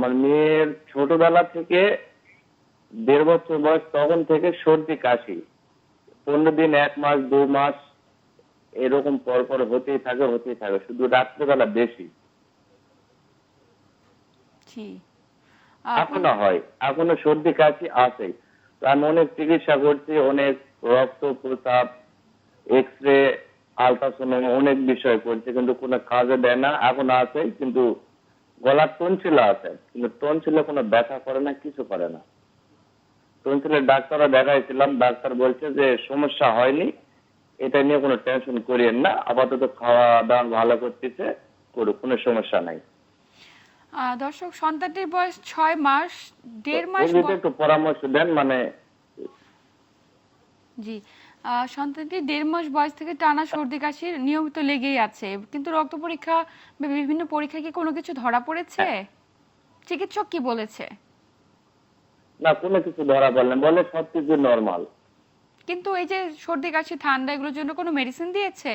আমার মেয়ের ছোটবেলা থেকে দেড় বছর বয়স তখন থেকে সর্দি কাশি। পনেরো দিন এক মাস দু মাস এরকম পর পর হতেই থাকে হতেই থাকে। শুধু রাত্রেবেলা বেশি। এখনও হয়। এখনও সর্দি কাশি আছে আমি অনেক চিকিৎসা করছি অনেক রক্ত প্রসাব এক্স রে আলট্রাসাউন্ড অনেক বিষয় করছি কিন্তু কোনো কাজে দেয় না। এখন আছে কিন্তু গলার টনসিলা আছে কিন্তু টনসিলে কোনো ব্যথা করে না কিছু করে না। টনসিলের ডাক্তাররা দেখাইছিলাম ডাক্তার বলছে যে সমস্যা হয়নি এটা নিয়ে কোনো টেনশন করিয়েন না আপাতত খাওয়া দাওয়া ভালো করতেছে করুক কোনো সমস্যা নাই। দর্শক সন্তানটির বয়স ছয় মাস দেড় মাস একটু পরামর্শ দেন মানে জি। সন্তানটি দেড় মাস বয়স থেকে টানা সর্দি কাশির নিয়মিত লেগেই আছে। কিন্তু রক্ত পরীক্ষা বা বিভিন্ন পরীক্ষায় কি কোনো কিছু ধরা পড়েছে? চিকিৎসক কি বলেছে? না কোনো কিছু ধরা পড়লেন বলে সবকিছু নর্মাল কিন্তু এই যে সর্দি কাশি ঠান্ডা এগুলোর জন্য কোনো মেডিসিন দিয়েছে?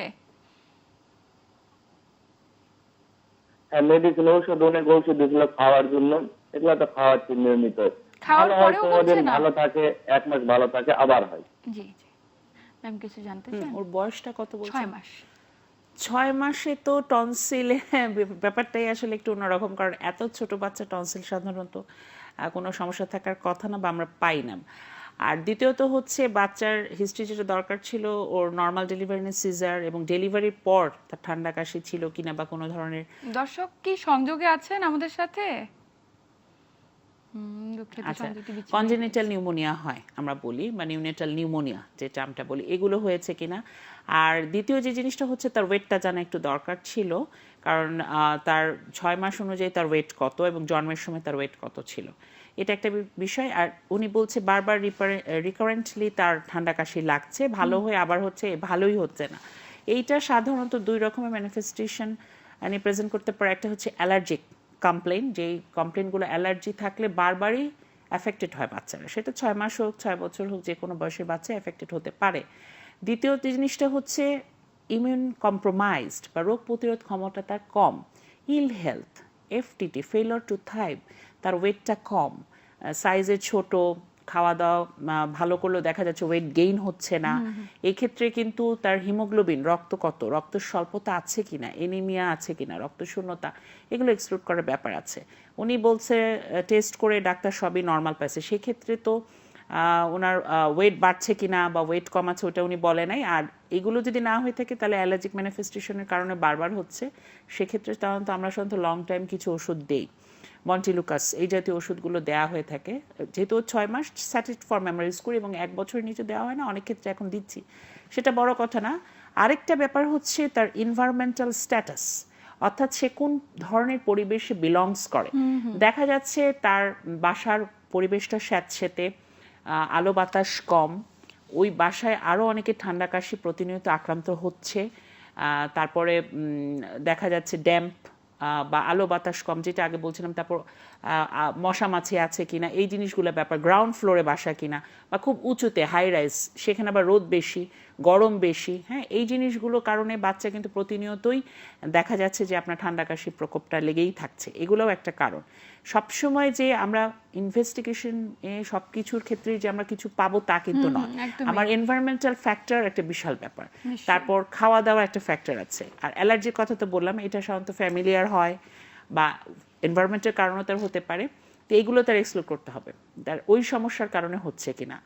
হ্যাঁ মেডিসিন ঔষধ অনেক ঔষধ দিয়েছিল খাওয়ার জন্য এগুলো তো খাওয়াচ্ছি নিয়মিত। খাওয়ার পরেও? ভালো থাকে এক মাস ভালো থাকে আবার হয়। জি জি। ম্যাম কিছু জানতে চান? ওর বয়সটা কত বলছেন? ছয় মাস। ছয় মাসে তো টনসিল ব্যাপারটাই আসলে একটু অন্যরকম কারণ এত ছোট বাচ্চা টনসিল সাধারণত কোনো সমস্যা থাকার কথা না বা আমরা পাই না। আর দ্বিতীয়ত হচ্ছে বাচ্চার হিস্ট্রি যেটা দরকার ছিল ওর নর্মাল ডেলিভারি সিজার এবং ডেলিভারির পর তার ঠান্ডা কাশি ছিল কিনা বা কোনো ধরনের দর্শক কি সংযোগে আছেন আমাদের সাথে? আচ্ছা কনজেনিটাল নিউমোনিয়া হয় আমরা বলি বা নিউনেটাল নিউমোনিয়া যে টার্মটা বলি এগুলো হয়েছে কিনা? আর দ্বিতীয় যে জিনিসটা হচ্ছে তার ওয়েটটা জানা একটু দরকার ছিল কারণ তার ছয় মাস অনুযায়ী তার ওয়েট কত এবং জন্মের সময় তার ওয়েট কত ছিল। এটা একটা বিষয় আর উনি বলছে বারবার রিকারেন্টলি তার ঠান্ডা কাশি লাগছে ভালো হয়ে আবার হচ্ছে ভালোই হচ্ছে না। এইটা সাধারণত দুই রকমের ম্যানিফেস্টেশন মানে প্রেজেন্ট করতে পারে একটা হচ্ছে অ্যালার্জিক কমপ্লেন যেই কমপ্লেনগুলো অ্যালার্জি থাকলে বারবারই অ্যাফেক্টেড হয় বাচ্চারা। সেটা ছয় মাস হোক, ছয় বছর হোক যে কোনো বয়সের বাচ্চা অ্যাফেক্টেড হতে পারে। দ্বিতীয় জিনিসটা হচ্ছে ইমিউন কম্প্রোমাইজড বা রোগ প্রতিরোধ ক্ষমতা তার কম। Ill health FTT failure to thrive তার ওয়েটটা কম। সাইজে ছোট খাওয়া দাওয়া ভালো করলেও দেখা যাচ্ছে ওয়েট গেইন হচ্ছে না। এই ক্ষেত্রে কিন্তু তার হিমোগ্লোবিন রক্ত কত? রক্ত স্বল্পতা আছে কিনা? এনিমিয়া আছে কিনা? রক্ত শূন্যতা এগুলো এক্সক্লুড করার ব্যাপার আছে। উনি বলছে টেস্ট করে ডাক্তার সবই নর্মাল পাইছে। সেক্ষেত্রে তো ওনার ওয়েট বাড়ছে কিনা বা ওয়েট কমাচ্ছে ওটা উনি বলে নাই। আর এগুলো যদি না হয়ে থাকে তাহলে অ্যালার্জিক ম্যানিফেস্টেশনের কারণে বারবার হচ্ছে। সেক্ষেত্রে সাধারণত আমরা সাধারণত লং টাইম কিছু ওষুধ দেই। মন্টিলুকাস এই জাতীয় ওষুধগুলো দেওয়া হয়ে থাকে। যেহেতু ছয় মাস স্যাটিট ফর মেমোরিজ করি এবং এক বছরের নিচে দেওয়া হয় না অনেক ক্ষেত্রে এখন দিচ্ছি। সেটা বড় কথা না। আরেকটা ব্যাপার হচ্ছে তার ইনভায়রনমেন্টাল স্ট্যাটাস অর্থাৎ সে কোন ধরনের পরিবেশে বিলংস করে। দেখা যাচ্ছে তার বাসার পরিবেশটা স্যাঁতসেতে আহ, আলো বাতাস কম ওই বাসায় আরও অনেকে ঠান্ডা কাশি প্রতিনিয়ত আক্রান্ত হচ্ছে তারপরে দেখা যাচ্ছে ড্যাম্প বা আলো বাতাস কম, যেটা আগে বলছিলাম, তারপর মশা মাছি আছে কিনা, এই জিনিসগুলো ব্যাপার গ্রাউন্ড ফ্লোরে বাসা কিনা, বা খুব উঁচুতে হাই রাইজ সেখানে আবার রোদ বেশি গরম বেশি হ্যাঁ? এই জিনিসগুলো কারণে বাচ্চা কিন্তু প্রতিনিয়তই দেখা যাচ্ছে যে আপনার ঠান্ডা কাশির প্রকোপটা লেগেই থাকছে। এগুলোও একটা কারণ। সবসময় যে আমরা ইনভেস্টিগেশন এ সব কিছুর ক্ষেত্রে যে আমরা কিছু পাবো তা কিন্তু নয়। আমার এনভায়রনমেন্টাল ফ্যাক্টর একটা বিশাল ব্যাপার। তারপর খাওয়া দাওয়া একটা ফ্যাক্টর আছে। আর অ্যালার্জির কথা তো বললাম এটা সাধারণত ফ্যামিলিয়ার হয় বা এনভায়রনমেন্টের কারণে তার হতে পারে। তো এইগুলো তার এক্সপ্লোর করতে হবে। তার ওই সমস্যার কারণে হচ্ছে কিনা।